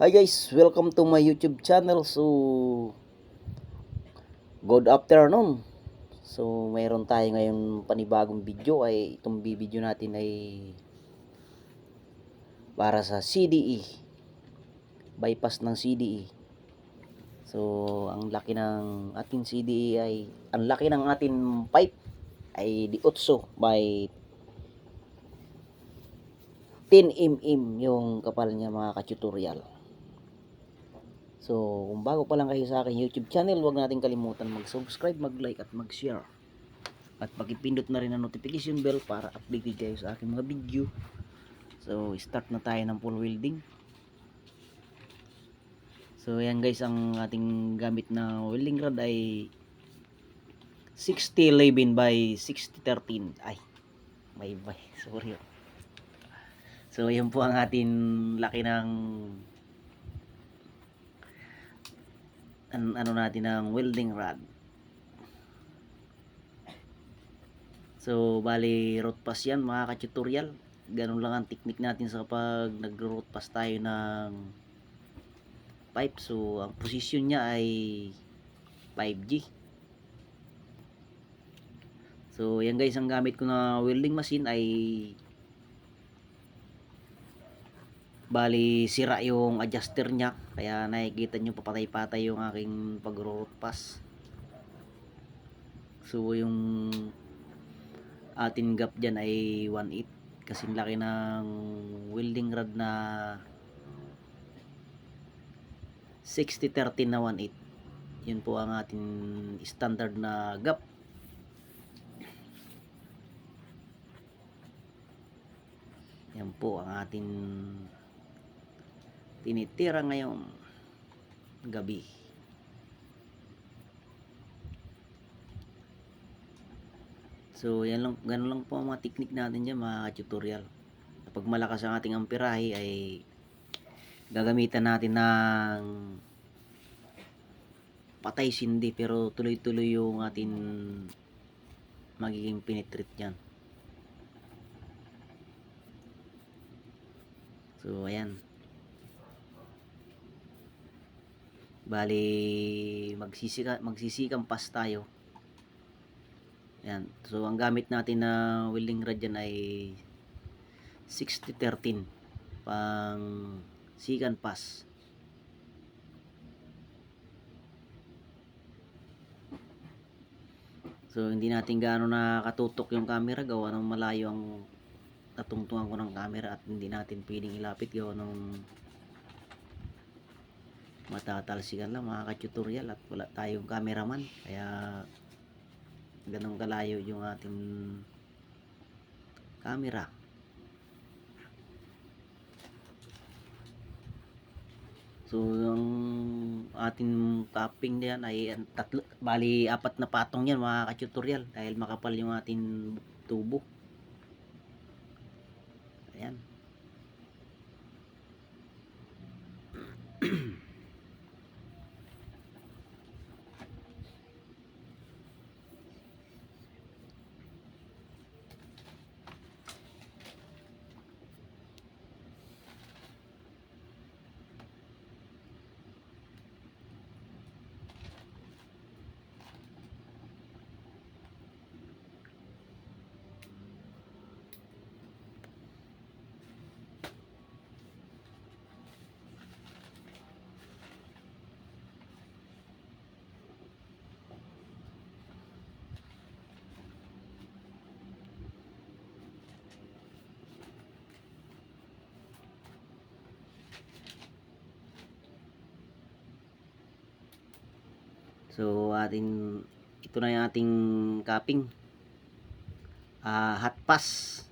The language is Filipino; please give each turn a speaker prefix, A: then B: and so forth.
A: Hi guys, welcome to my YouTube channel. So, good afternoon. So, mayroon tayo ngayon panibagong video ay itong video natin ay para sa CDE. Bypass ng CDE. So, ang laki ng ating CDE ay ang laki ng ating pipe ay di 8 by 10 mm yung kapal niya mga ka-tutorial. So, kung bago pa lang kayo sa akin YouTube channel, huwag natin kalimutan mag-subscribe, mag-like at mag-share. At pakipindot na rin ang notification bell para updated kayo sa aking mga video. So, start na tayo ng full welding. So, yan guys, ang ating gamit na welding rod ay 6011 by 6013. Ay, may by, sorry. So, yan po ang ating laki ng an, ano natin ng welding rod. So, bali root pass yan mga ka-tutorial. Ganun lang ang technique natin sa pag nag-root pass tayo ng pipe. So, ang position niya ay 5G. So, yan guys, ang gamit ko na welding machine ay bali sira yung adjuster niya kaya nakikita nyo papatay-patay yung aking pag-root pass. So yung atin gap dyan ay 1.8 kasing laki ng welding rod na 60-13 na 1.8 yun po ang ating standard na gap. Yan po ang ating tinitira ngayong gabi. So, yan lang, ganun lang po ang mga technique natin dyan, mga tutorial. Kapag malakas ang ating amperahe ay gagamitan natin ng patay sindi pero tuloy-tuloy yung ating magiging penetrate yan. So, ayan. Bali, magsisika, magsisikang pas tayo. Yan. So, ang gamit natin na welding rod dyan ay 60-13 pang sikan pass. So, hindi natin gaano nakatutok yung camera gawa ng malayo ang natungtungan ko ng camera at hindi natin pwedeng ilapit gawa ng matatalsikan lang mga ka-tutorial at wala tayong cameraman. Kaya ganun kalayo yung ating camera. So yung ating topping diyan ay ang tatlo, bali apat na patong yan mga ka-tutorial dahil makapal yung ating tubo. Ayan So ating ito na yung ating cupping. Ah, hot pass.